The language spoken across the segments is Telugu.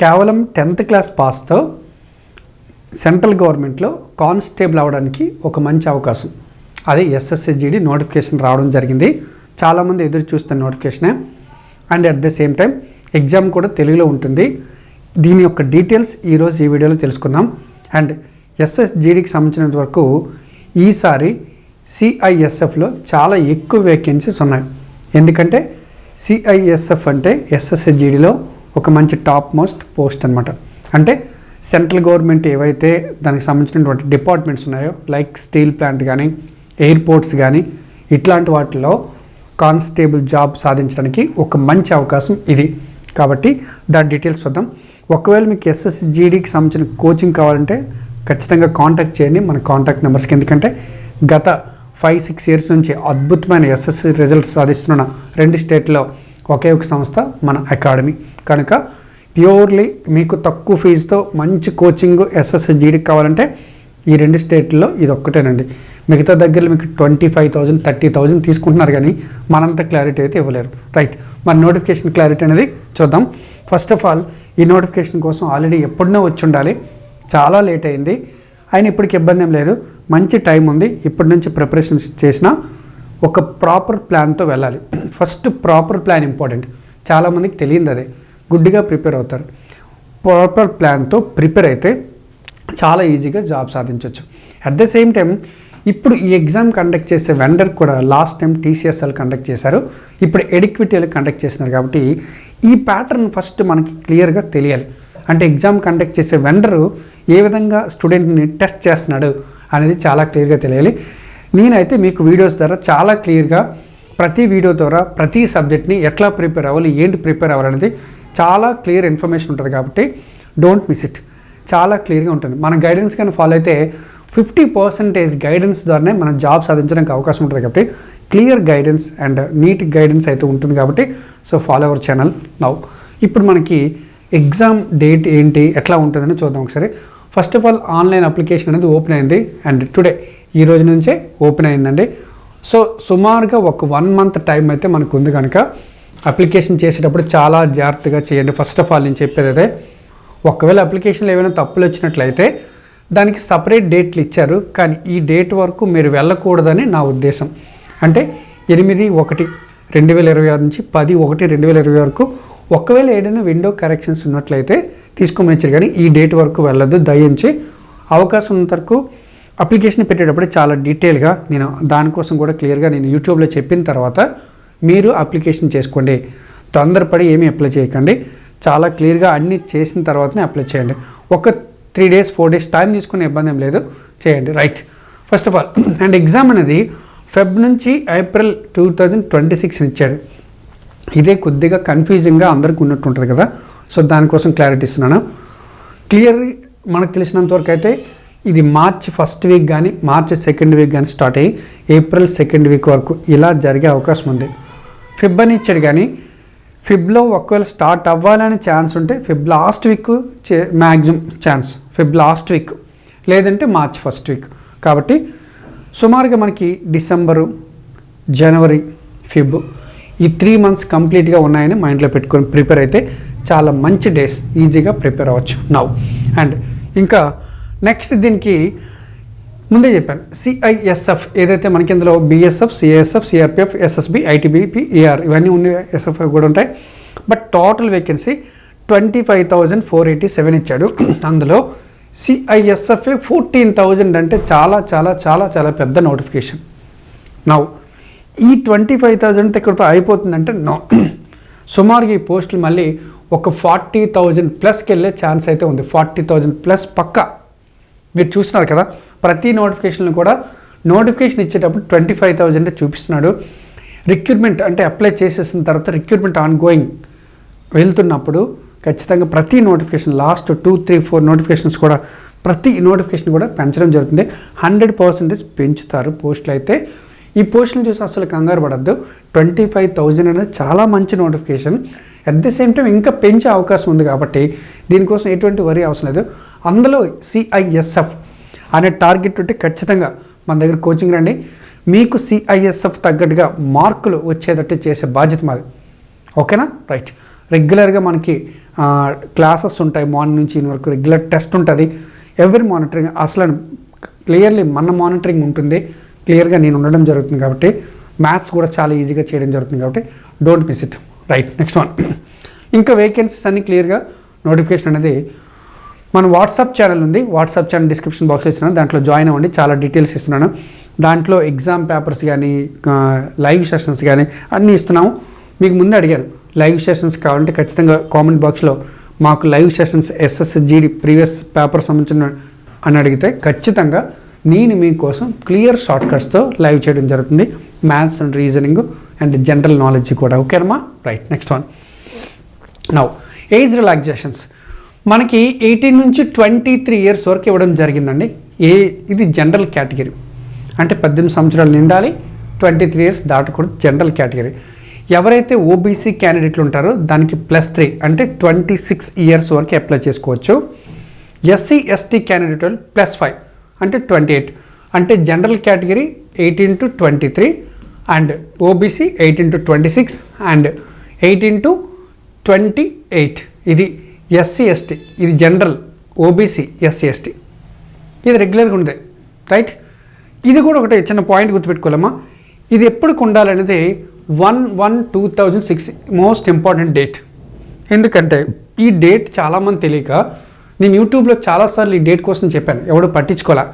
కేవలం టెన్త్ క్లాస్ పాస్తో సెంట్రల్ గవర్నమెంట్లో కానిస్టేబుల్ అవ్వడానికి ఒక మంచి అవకాశం. అదే ఎస్ఎస్సిజిడి నోటిఫికేషన్ రావడం జరిగింది. చాలామంది ఎదురు చూస్తున్న నోటిఫికేషనే. And at the same time exam కూడా తెలుగులో ఉంటుంది. దీని యొక్క డీటెయిల్స్ ఈరోజు ఈ వీడియోలో తెలుసుకుందాం. అండ్ ఎస్ఎస్జీడీకి సంబంధించినంత వరకు ఈసారి సిఐఎస్ఎఫ్లో చాలా ఎక్కువ వేకెన్సీస్ ఉన్నాయి. ఎందుకంటే సిఐఎస్ఎఫ్ అంటే ఎస్ఎస్జిడిలో ఒక మంచి టాప్ మోస్ట్ పోస్ట్ అనమాట అంటే సెంట్రల్ గవర్నమెంట్ ఏవైతే దానికి సంబంధించినటువంటి డిపార్ట్మెంట్స్ ఉన్నాయో లైక్ స్టీల్ ప్లాంట్ కానీ ఎయిర్పోర్ట్స్ కానీ ఇట్లాంటి వాటిలో కానిస్టేబుల్ జాబ్ సాధించడానికి ఒక మంచి అవకాశం ఇది. కాబట్టి దాని డీటెయిల్స్ చూద్దాం. ఒకవేళ మీకు ఎస్ఎస్జీడీకి సంబంధించిన కోచింగ్ కావాలంటే ఖచ్చితంగా కాంటాక్ట్ చేయండి. మన కాంటాక్ట్ నెంబర్స్కి ఎందుకంటే గత ఫైవ్ సిక్స్ ఇయర్స్ నుంచి అద్భుతమైన ఎస్ఎస్సి రిజల్ట్స్ సాధిస్తున్న రెండు స్టేట్లో ఒకే ఒక సంస్థ మన అకాడమీ. కనుక ప్యూర్లీ మీకు తక్కువ ఫీజుతో మంచి కోచింగ్ ఎస్ఎస్జిడికి కావాలంటే ఈ రెండు స్టేట్లో ఇది ఒక్కటేనండి. మిగతా దగ్గర మీకు twenty five thousand thirty thousand తీసుకుంటున్నారు కానీ మనంత క్లారిటీ అయితే ఇవ్వలేరు. రైట్. మన నోటిఫికేషన్ క్లారిటీ అనేది చూద్దాం. ఫస్ట్ ఆఫ్ ఆల్ ఈ నోటిఫికేషన్ కోసం ఆల్రెడీ ఎప్పుడునో వచ్చి ఉండాలి. చాలా లేట్ అయింది. అయినా ఇప్పటికి ఇబ్బంది ఏం లేదు. మంచి టైం ఉంది. ఇప్పటి నుంచి ప్రిపరేషన్స్ చేసిన ఒక ప్రాపర్ ప్లాన్తో వెళ్ళాలి. ఫస్ట్ ప్రాపర్ ప్లాన్ ఇంపార్టెంట్ చాలామందికి తెలియదు అదే. గుడ్డిగా ప్రిపేర్ అవుతారు. ప్రాపర్ ప్లాన్తో ప్రిపేర్ అయితే చాలా ఈజీగా జాబ్ సాధించవచ్చు అట్ ద సేమ్ టైం ఇప్పుడు ఈ ఎగ్జామ్ కండక్ట్ చేసే వెండర్ కూడా లాస్ట్ టైం టీసీఎస్ఎల్ కండక్ట్ చేశారు. ఇప్పుడు ఎడిక్విటీలు కండక్ట్ చేస్తున్నారు కాబట్టి ఈ ప్యాటర్న్ ఫస్ట్ మనకి క్లియర్గా తెలియాలి. అంటే ఎగ్జామ్ కండక్ట్ చేసే వెండరు ఏ విధంగా స్టూడెంట్ని టెస్ట్ చేస్తున్నాడు అనేది చాలా క్లియర్గా తెలియాలి. నేనైతే మీకు వీడియోస్ ద్వారా చాలా క్లియర్గా ప్రతి వీడియో ద్వారా ప్రతి సబ్జెక్ట్ని ఎట్లా ప్రిపేర్ అవ్వాలి ఏంటి ప్రిపేర్ అవ్వాలనేది చాలా క్లియర్ ఇన్ఫర్మేషన్ ఉంటుంది కాబట్టి డోంట్ మిస్ ఇట్. చాలా క్లియర్గా ఉంటుంది. మన గైడెన్స్ కానీ ఫాలో అయితే ఫిఫ్టీ పర్సెంటేజ్ గైడెన్స్ ద్వారానే మనం జాబ్ సాధించడానికి అవకాశం ఉంటుంది కాబట్టి clear guidance and neat guidance అయితే ఉంటుంది కాబట్టి so follow our channel now. ఇప్పుడు మనకి ఎగ్జామ్ డేట్ ఏంటి ఎట్లా ఉంటుందని చూద్దాం ఒకసారి. First of all online application అనేది ఓపెన్ అయింది అండ్ టుడే ఈ రోజు నుంచే ఓపెన్ అయిందండి. సో సుమారుగా ఒక వన్ మంత్ టైం అయితే మనకు ఉంది కనుక అప్లికేషన్ చేసేటప్పుడు చాలా జాగ్రత్తగా చేయండి. ఫస్ట్ ఆఫ్ ఆల్ నేను చెప్పేది అదే. ఒకవేళ అప్లికేషన్లో ఏమైనా తప్పులు వచ్చినట్లయితే దానికి సపరేట్ డేట్లు ఇచ్చారు. కానీ ఈ డేట్ వరకు మీరు వెళ్ళకూడదని నా ఉద్దేశం. అంటే ఎనిమిది ఒకటి రెండు వేల ఇరవై ఆరు నుంచి పది ఒకటి రెండు వేల ఇరవై వరకు ఒకవేళ ఏదైనా విండో కరెక్షన్స్ ఉన్నట్లయితే తీసుకోమని ఇచ్చారు. కానీ ఈ డేట్ వరకు వెళ్ళదు. దయించి అవకాశం ఉన్నంత వరకు అప్లికేషన్ పెట్టేటప్పుడు చాలా డీటెయిల్గా నేను దానికోసం కూడా క్లియర్గా నేను యూట్యూబ్లో చెప్పిన తర్వాత మీరు అప్లికేషన్ చేసుకోండి. తొందరపడి ఏమీ అప్లై చేయకండి. చాలా క్లియర్గా అన్నీ చేసిన తర్వాతనే అప్లై చేయండి. ఒక three days four days time తీసుకునే ఇబ్బంది ఏం లేదు. చేయండి. Right. First of all and exam అనేది ఫెబ్ నుంచి April two thousand twenty six ఇచ్చాడు. ఇదే కొద్దిగా కన్ఫ్యూజింగ్గా అందరికి ఉన్నట్టు ఉంటుంది కదా. సో దానికోసం క్లారిటీ ఇస్తున్నాను. క్లియర్ మనకు తెలిసినంత వరకు అయితే ఇది మార్చ్ ఫస్ట్ వీక్ కానీ మార్చ్ సెకండ్ వీక్ కానీ స్టార్ట్ అయ్యి ఏప్రిల్ సెకండ్ వీక్ వరకు ఇలా జరిగే అవకాశం ఉంది. ఫిబ్ అని ఇచ్చాడు కానీ ఫిబ్లో ఒకవేళ స్టార్ట్ అవ్వాలని ఛాన్స్ ఉంటే ఫిబ్ లాస్ట్ వీక్ చే maximum chance Feb last week లేదంటే మార్చ్ ఫస్ట్ వీక్ కాబట్టి సుమారుగా మనకి డిసెంబరు జనవరి ఫిబ్ ఈ త్రీ మంత్స్ కంప్లీట్గా ఉన్నాయని మైండ్లో పెట్టుకొని ప్రిపేర్ అయితే చాలా మంచి డేస్ ఈజీగా ప్రిపేర్ అవ్వచ్చు. నవ్ అండ్ ఇంకా నెక్స్ట్ దీనికి ముందే చెప్పాను. సిఐఎస్ఎఫ్ ఏదైతే మనకి ఇందులో BSF CISF CRPF SSB ITBP AR ఇవన్నీ ఉన్నాయి ఎస్ఎఫ్ కూడా ఉంటాయి. But total vacancy twenty five thousand four eighty seven ఇచ్చాడు. అందులో సిఐఎస్ఎఫ్ ఫోర్టీన్ థౌజండ్ అంటే చాలా చాలా చాలా చాలా పెద్ద నోటిఫికేషన్ నౌ ఈ ట్వంటీ ఫైవ్ థౌజండ్ ఇక్కడతో అయిపోతుందంటే నో సుమారుగా ఈ పోస్టులు మళ్ళీ ఒక ఫార్టీ థౌజండ్ ప్లస్కి వెళ్ళే ఛాన్స్ అయితే ఉంది. ఫార్టీ థౌజండ్ ప్లస్ పక్కా. మీరు చూస్తున్నారు కదా ప్రతి నోటిఫికేషన్ కూడా నోటిఫికేషన్ ఇచ్చేటప్పుడు ట్వంటీ ఫైవ్ థౌజండ్ చూపిస్తున్నాడు. రిక్రూట్మెంట్ అంటే అప్లై చేసేసిన తర్వాత రిక్రూట్మెంట్ ఆన్ గోయింగ్ వెళ్తున్నప్పుడు ఖచ్చితంగా ప్రతి notification last two three four notifications కూడా ప్రతి నోటిఫికేషన్ కూడా పెంచడం జరుగుతుంది. హండ్రెడ్ పర్సెంటేజ్ పెంచుతారు పోస్టులు అయితే. ఈ పోస్టులు చూసి అసలు కంగారు పడద్దు. ట్వంటీ ఫైవ్ థౌజండ్ అనేది చాలా మంచి notification. At the same time ఇంకా పెంచే అవకాశం ఉంది కాబట్టి దీనికోసం ఎటువంటి వరి అవసరం లేదు. అందులో సిఐఎస్ఎఫ్ అనే టార్గెట్ ఉంటే ఖచ్చితంగా మన దగ్గర కోచింగ్ రండి. మీకు సిఐఎస్ఎఫ్ తగ్గట్టుగా మార్కులు వచ్చేటట్టు చేసే బాధ్యత మాది. ఓకేనా? రైట్ రెగ్యులర్గా మనకి క్లాసెస్ ఉంటాయి. మార్నింగ్ నుంచి ఈవినింగ్ వరకు రెగ్యులర్ టెస్ట్ ఉంటుంది. ఎవరి మానిటరింగ్ అసలు క్లియర్లీ మన మానిటరింగ్ ఉంటుంది. క్లియర్గా నేను ఉండడం జరుగుతుంది కాబట్టి మ్యాథ్స్ కూడా చాలా ఈజీగా చేయడం జరుగుతుంది కాబట్టి don't miss it right next one ఇంకా వేకెన్సీస్ అన్ని క్లియర్గా నోటిఫికేషన్ అనేది మన వాట్సాప్ ఛానల్ ఉంది. వాట్సాప్ ఛానల్ డిస్క్రిప్షన్ బాక్స్లో ఇస్తున్నాను. దాంట్లో జాయిన్ అవ్వండి. చాలా డీటెయిల్స్ ఇస్తున్నాను. దాంట్లో ఎగ్జామ్ పేపర్స్ కానీ లైవ్ సెషన్స్ కానీ అన్నీ ఇస్తున్నాము. మీకు ముందే అడిగాను. లైవ్ సెషన్స్ కావాలంటే ఖచ్చితంగా కామెంట్ బాక్స్లో మాకు live sessions SSGD previous paper సంబంధించిన అని అడిగితే ఖచ్చితంగా నేను మీకోసం క్లియర్ షార్ట్ కట్స్తో లైవ్ చేయడం జరుగుతుంది. Maths and reasoning and general knowledge కూడా. ఓకేనమ్మా right next one now age relaxations మనకి ఎయిటీన్ నుంచి ట్వంటీ త్రీ ఇయర్స్ వరకు ఇవ్వడం జరిగిందండి. ఏ ఇది జనరల్ కేటగిరీ అంటే పద్దెనిమిది సంవత్సరాలు నిండాలి ట్వంటీ త్రీ ఇయర్స్ దాటకూడదు జనరల్ కేటగిరీ ఎవరైతే ఓబీసీ క్యాండిడేట్లు ఉంటారో దానికి ప్లస్ త్రీ అంటే ట్వంటీ సిక్స్ ఇయర్స్ వరకు అప్లై చేసుకోవచ్చు. ఎస్సీ ఎస్టీ క్యాండిడేట్ వాళ్ళు ప్లస్ ఫైవ్ అంటే ట్వంటీ ఎయిట్ అంటే general category eighteen to twenty three and OBC eighteen to twenty six and eighteen into twenty eight ఇది ఎస్సీ ఎస్టీ ఇది జనరల్ ఓబీసీ ఎస్సీ ఎస్టీ ఇది రెగ్యులర్గా ఉంది రైట్ ఇది కూడా ఒకటి చిన్న పాయింట్ గుర్తుపెట్టుకోవాలమ్మా. ఇది ఎప్పటికి ఉండాలనేది one one two thousand six most important date ఎందుకంటే ఈ డేట్ చాలామంది తెలియక నేను యూట్యూబ్లో చాలాసార్లు ఈ డేట్ కోసం చెప్పాను ఎవడు పట్టించుకోలే.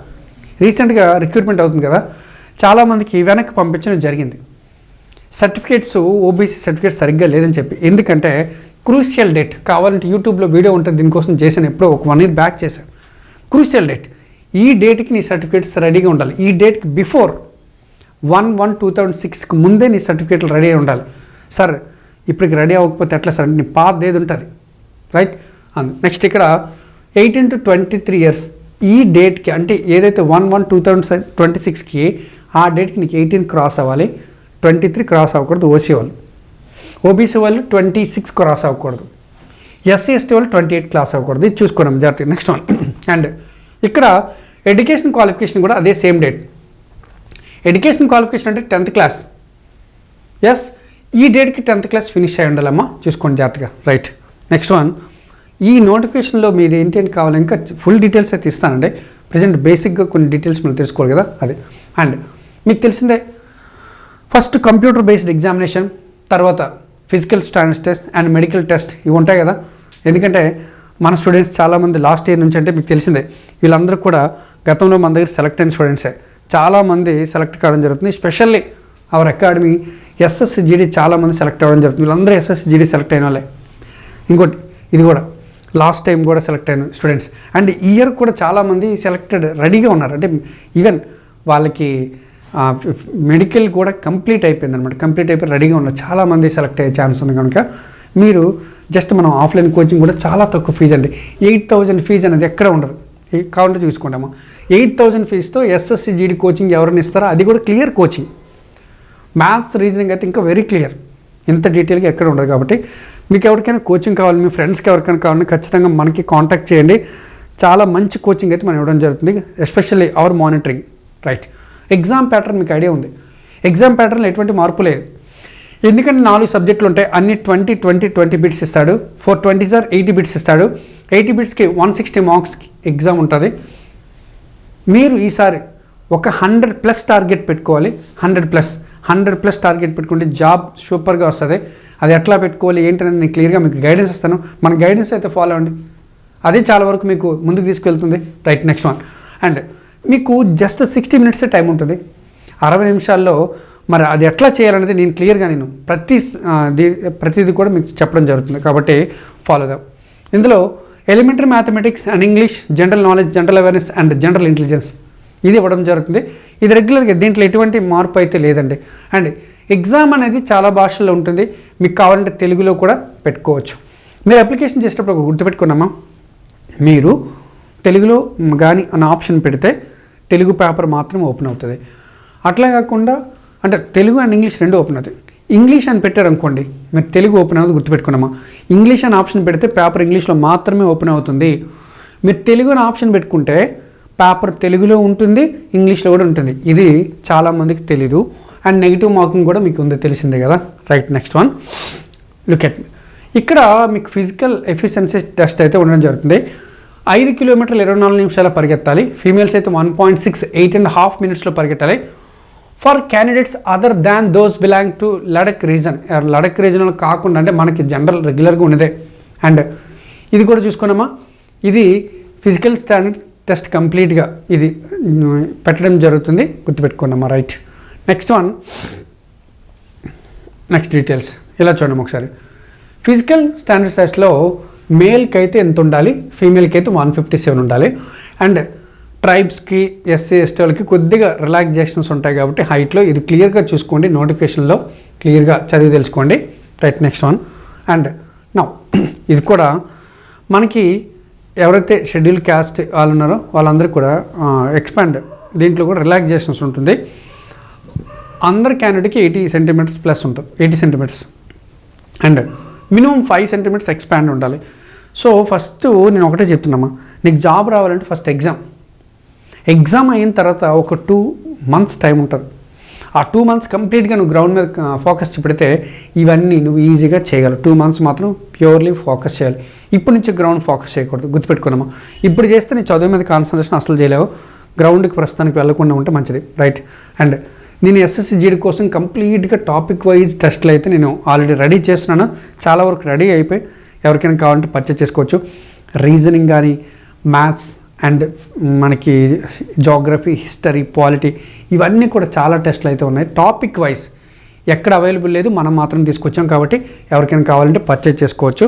రీసెంట్గా రిక్రూట్మెంట్ అవుతుంది కదా. చాలామందికి వెనక్కి పంపించడం జరిగింది. సర్టిఫికేట్స్ ఓబీసీ సర్టిఫికేట్ సరిగ్గా లేదని చెప్పి. ఎందుకంటే క్రూషియల్ డేట్ కావాలంటే యూట్యూబ్లో వీడియో ఉంటుంది దీనికోసం చేశాను ఎప్పుడో ఒక వన్ ఇయర్ బ్యాక్ చేశాను. Crucial date. ఈ డేట్కి నీ సర్టిఫికేట్స్ రెడీగా ఉండాలి. ఈ డేట్కి before one one two thousand సిక్స్కి ముందే నీ సర్టిఫికేట్లు రెడీ అయి ఉండాలి. సార్ ఇప్పటికి రెడీ అవ్వకపోతే ఎట్లా సార్? నీ పాత ఏది ఉంటుంది? రైట్? నెక్స్ట్ ఇక్కడ eighteen to twenty three years ఈ డేట్కి అంటే ఏదైతే one one two thousand twenty సిక్స్కి ఆ డేట్కి నీకు ఎయిటీన్ క్రాస్ అవ్వాలి ట్వంటీ త్రీ క్రాస్ అవ్వకూడదు ఓసీ వాళ్ళు. ఓబీసీ వాళ్ళు ట్వంటీ సిక్స్ క్రాస్ అవ్వకూడదు. ఎస్సీ ఎస్టీ వాళ్ళు ట్వంటీ ఎయిట్ క్లాస్ అవ్వకూడదు. ఇది చూసుకున్నాం జాగ్రత్త నెక్స్ట్ వన్ అండ్ ఇక్కడ ఎడ్యుకేషన్ క్వాలిఫికేషన్ కూడా అదే సేమ్ డేట్. ఎడ్యుకేషన్ క్వాలిఫికేషన్ అంటే టెన్త్ క్లాస్. ఎస్ ఈ డేట్కి టెన్త్ క్లాస్ ఫినిష్ అయి ఉండాలమ్మా. చూసుకోండి జాగ్రత్తగా. రైట్ నెక్స్ట్ వన్ ఈ నోటిఫికేషన్లో మీరు ఏంటంటే కావాలి ఇంకా ఫుల్ డీటెయిల్స్ అయితే ఇస్తానండి ప్రజెంట్ బేసిక్గా కొన్ని డీటెయిల్స్ మీరు తెలుసుకోవాలి కదా. అది. అండ్ మీకు తెలిసిందే. ఫస్ట్ కంప్యూటర్ బేస్డ్ ఎగ్జామినేషన్ తర్వాత physical standards test and medical test ఇవి ఉంటాయి కదా. ఎందుకంటే మన స్టూడెంట్స్ చాలామంది లాస్ట్ ఇయర్ నుంచి అంటే మీకు తెలిసిందే. వీళ్ళందరూ కూడా గతంలో మన దగ్గర సెలెక్ట్ అయిన స్టూడెంట్సే చాలామంది సెలెక్ట్ కావడం జరుగుతుంది. స్పెషల్లీ అవర్ అకాడమీ ఎస్ఎస్జిడి జీడీ చాలామంది సెలెక్ట్ అవ్వడం జరుగుతుంది. వీళ్ళందరూ ఎస్ఎస్జిడి సెలెక్ట్ అయిన వాళ్ళే. ఇంకోటి ఇది కూడా. లాస్ట్ టైం కూడా సెలెక్ట్ అయిన స్టూడెంట్స్ అండ్ ఈ ఇయర్ కూడా చాలామంది సెలెక్టెడ్ రెడీగా ఉన్నారు. అంటే ఈవెన్ వాళ్ళకి మెడికల్ కూడా కంప్లీట్ అయిపోయింది అనమాట కంప్లీట్ అయిపోయి రెడీగా ఉన్నారు చాలామంది సెలెక్ట్ అయ్యే ఛాన్స్ ఉంది కనుక మీరు జస్ట్ మనం ఆఫ్లైన్ కోచింగ్ కూడా చాలా తక్కువ ఫీజు అండి. ఎయిట్ థౌజండ్ ఫీజు అనేది ఎక్కడ ఉండదు. ఈ- కావాలంటే చూసుకుంటాము ఎయిట్ థౌజండ్ ఫీజుతో ఎస్ఎస్సి జీడీ కోచింగ్ ఎవరిని ఇస్తారో అది కూడా క్లియర్ కోచింగ్. మ్యాథ్స్ రీజనింగ్ అయితే ఇంకా వెరీ క్లియర్. ఇంత డీటెయిల్గా ఎక్కడ ఉండదు కాబట్టి మీకు ఎవరికైనా కోచింగ్ కావాలి మీ ఫ్రెండ్స్కి ఎవరికైనా కావాలని ఖచ్చితంగా మనకి కాంటాక్ట్ చేయండి. చాలా మంచి కోచింగ్ అయితే మనం ఇవ్వడం జరుగుతుంది especially our monitoring. Right. Exam pattern మీకు ఐడియా ఉంది. ఎగ్జామ్ ప్యాటర్న్లో ఎటువంటి మార్పు లేదు. ఎందుకంటే నాలుగు సబ్జెక్టులు ఉంటాయి. అన్ని ట్వంటీ ట్వంటీ ట్వంటీ బిట్స్ ఇస్తాడు. Four twenty sir eighty bits ఇస్తాడు. ఎయిటీ బిట్స్కి వన్ సిక్స్టీ మార్క్స్కి ఎగ్జామ్ ఉంటుంది. మీరు ఈసారి ఒక హండ్రెడ్ ప్లస్ టార్గెట్ పెట్టుకోవాలి. Hundred plus hundred plus target పెట్టుకుంటే జాబ్ సూపర్గా వస్తుంది. అది ఎట్లా పెట్టుకోవాలి? ఏంటనేది నేను క్లియర్గా మీకు గైడెన్స్ ఇస్తాను. మన గైడెన్స్ అయితే ఫాలో అవ్వండి. అదే చాలా వరకు మీకు ముందుకు తీసుకెళ్తుంది. రైట్ నెక్స్ట్ వన్ అండ్ మీకు జస్ట్ సిక్స్టీ మినిట్సే టైం ఉంటుంది. అరవై నిమిషాల్లో మరి అది ఎట్లా చేయాలనేది నేను క్లియర్గా నేను ప్రతి ప్రతిదీ కూడా మీకు చెప్పడం జరుగుతుంది. కాబట్టి ఫాలో దా ఇందులో elementary mathematics and English general knowledge general awareness and general intelligence ఇది ఇవ్వడం జరుగుతుంది. ఇది రెగ్యులర్గా దీంట్లో ఎటువంటి మార్పు అయితే లేదండి. అండ్ ఎగ్జామ్ అనేది చాలా భాషల్లో ఉంటుంది. మీకు కావాలంటే తెలుగులో కూడా పెట్టుకోవచ్చు. మీరు అప్లికేషన్ చేసేటప్పుడు ఒక గుర్తుపెట్టుకున్నామా? మీరు తెలుగులో కానీ అన్న ఆప్షన్ పెడితే తెలుగు పేపర్ మాత్రం ఓపెన్ అవుతుంది. అట్లా కాకుండా అంటే తెలుగు అండ్ ఇంగ్లీష్ రెండు ఓపెన్ అవుతాయి. ఇంగ్లీష్ అని పెట్టారు అనుకోండి మీరు తెలుగు ఓపెన్ అవ్వదు గుర్తుపెట్టుకున్నామా? ఇంగ్లీష్ అని ఆప్షన్ పెడితే పేపర్ ఇంగ్లీష్లో మాత్రమే ఓపెన్ అవుతుంది. మీరు తెలుగు అని ఆప్షన్ పెట్టుకుంటే పేపర్ తెలుగులో ఉంటుంది ఇంగ్లీష్లో కూడా ఉంటుంది. ఇది చాలామందికి తెలీదు. అండ్ నెగిటివ్ మార్కింగ్ కూడా మీకు ఉంది తెలిసిందే కదా? Right next one. Look at ఇక్కడ మీకు ఫిజికల్ ఎఫిషియన్సీ టెస్ట్ అయితే ఉండడం జరుగుతుంది. ఐదు కిలోమీటర్లు ఇరవై నాలుగు నిమిషాలు పరిగెత్తాలి. ఫీమేల్స్ అయితే one point six eight and half మినిట్స్లో పరిగెత్తాలి. For candidates other than those belong to Ladakh region Ladakh రీజన్లో కాకుండా అంటే మనకి జనరల్ రెగ్యులర్గా ఉన్నదే. అండ్ ఇది కూడా చూసుకున్నామా? ఇది ఫిజికల్ స్టాండర్డ్ టెస్ట్ కంప్లీట్గా ఇది పెట్టడం జరుగుతుంది. గుర్తుపెట్టుకున్నామా right next one next details ఇలా చూడండి ఒకసారి. ఫిజికల్ స్టాండర్డ్ టెస్ట్లో మేల్కి అయితే ఎంత ఉండాలి ఫీమేల్కి అయితే వన్ ఫిఫ్టీ సెవెన్ ఉండాలి. అండ్ ట్రైబ్స్కి ఎస్సీ ఎస్టీ వాళ్ళకి కొద్దిగా రిలాక్సేషన్స్ ఉంటాయి కాబట్టి హైట్లో ఇది క్లియర్గా చూసుకోండి. నోటిఫికేషన్లో క్లియర్గా చదివి తెలుసుకోండి. Right next one. అండ్ నా ఇది కూడా మనకి ఎవరైతే షెడ్యూల్ క్యాస్ట్ వాళ్ళు ఉన్నారో వాళ్ళందరికీ కూడా ఎక్స్పాండ్. దీంట్లో కూడా రిలాక్సేషన్స్ ఉంటుంది. అందరి క్యాండిడేట్కి ఎయిటీ సెంటీమీటర్స్ ప్లస్ ఉంటుంది. Eighty centimeters. And minimum five centimeters expand ఉండాలి. సో ఫస్ట్ నేను ఒకటే చెప్తున్నామా? నీకు జాబ్ రావాలంటే ఫస్ట్ ఎగ్జామ్. ఎగ్జామ్ అయిన తర్వాత ఒక టూ మంత్స్ టైం ఉంటుంది. ఆ టూ మంత్స్ కంప్లీట్గా నువ్వు గ్రౌండ్ మీద ఫోకస్ పెడితే ఇవన్నీ నువ్వు ఈజీగా చేయగలవు. టూ మంత్స్ మాత్రం ప్యూర్లీ ఫోకస్ చేయాలి. ఇప్పటి నుంచి గ్రౌండ్ ఫోకస్ చేయకూడదు. గుర్తుపెట్టుకున్నామా ఇప్పుడు చేస్తే నీ చదువు మీద కాన్సన్ట్రేషన్ అసలు చేయలేవు. గ్రౌండ్కి ప్రస్తుతానికి వెళ్ళకుండా ఉంటే మంచిది. రైట్ అండ్ నేను ఎస్ఎస్సి జీడి కోసం కంప్లీట్గా టాపిక్ వైజ్ టెస్ట్లు అయితే నేను ఆల్రెడీ రెడీ చేస్తున్నాను. చాలా వరకు రెడీ అయిపోయి ఎవరికైనా కావాలంటే పర్చేస్ చేసుకోవచ్చు. రీజనింగ్ కానీ మ్యాథ్స్ అండ్ మనకి జోగ్రఫీ హిస్టరీ పాలిటీ ఇవన్నీ కూడా చాలా టెస్ట్లు అయితే ఉన్నాయి. టాపిక్ వైజ్ ఎక్కడ అవైలబుల్ లేదు మనం మాత్రం తీసుకొచ్చాం కాబట్టి ఎవరికైనా కావాలంటే పర్చేజ్ చేసుకోవచ్చు.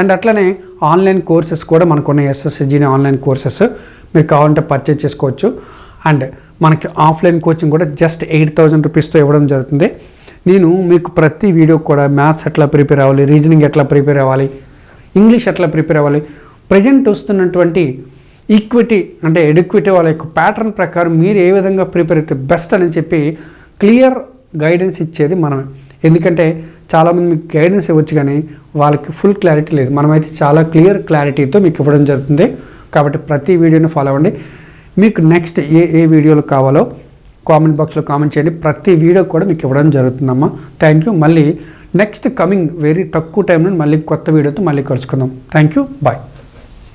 అండ్ అట్లనే ఆన్లైన్ కోర్సెస్ కూడా మనకున్న ఎస్ఎస్సిజీని ఆన్లైన్ కోర్సెస్ మీరు కావాలంటే పర్చేజ్ చేసుకోవచ్చు. అండ్ మనకి ఆఫ్లైన్ కోచింగ్ కూడా జస్ట్ ఎయిట్ థౌజండ్ రూపీస్తో ఇవ్వడం జరుగుతుంది. నేను మీకు ప్రతి వీడియో కూడా మ్యాథ్స్ ఎట్లా ప్రిపేర్ అవ్వాలి రీజనింగ్ ఎట్లా ప్రిపేర్ అవ్వాలి ఇంగ్లీష్ ఎట్లా ప్రిపేర్ అవ్వాలి ప్రజెంట్ వస్తున్నటువంటి ఈక్విటీ అంటే ఎడ్యుక్విటీ వాళ్ళ యొక్క ప్యాటర్న్ ప్రకారం మీరు ఏ విధంగా ప్రిపేర్ అయితే బెస్ట్ అని చెప్పి క్లియర్ గైడెన్స్ ఇచ్చేది మనమే. ఎందుకంటే చాలామంది మీకు గైడెన్స్ ఇవ్వచ్చు కానీ వాళ్ళకి ఫుల్ క్లారిటీ లేదు. మనమైతే చాలా క్లియర్ క్లారిటీతో మీకు ఇవ్వడం జరుగుతుంది. కాబట్టి ప్రతి వీడియోని ఫాలో అవ్వండి. మీకు నెక్స్ట్ ఏ ఏ వీడియోలు కావాలో కామెంట్ బాక్స్లో కామెంట్ చేయండి. ప్రతి వీడియో కూడా మీకు ఇవ్వడం జరుగుతుందమ్మా. థ్యాంక్ యూ మళ్ళీ నెక్స్ట్ కమింగ్ వెరీ తక్కువ టైంలో మళ్ళీ కొత్త వీడియోతో మళ్ళీ కలుసుకుందాం. Thank you bye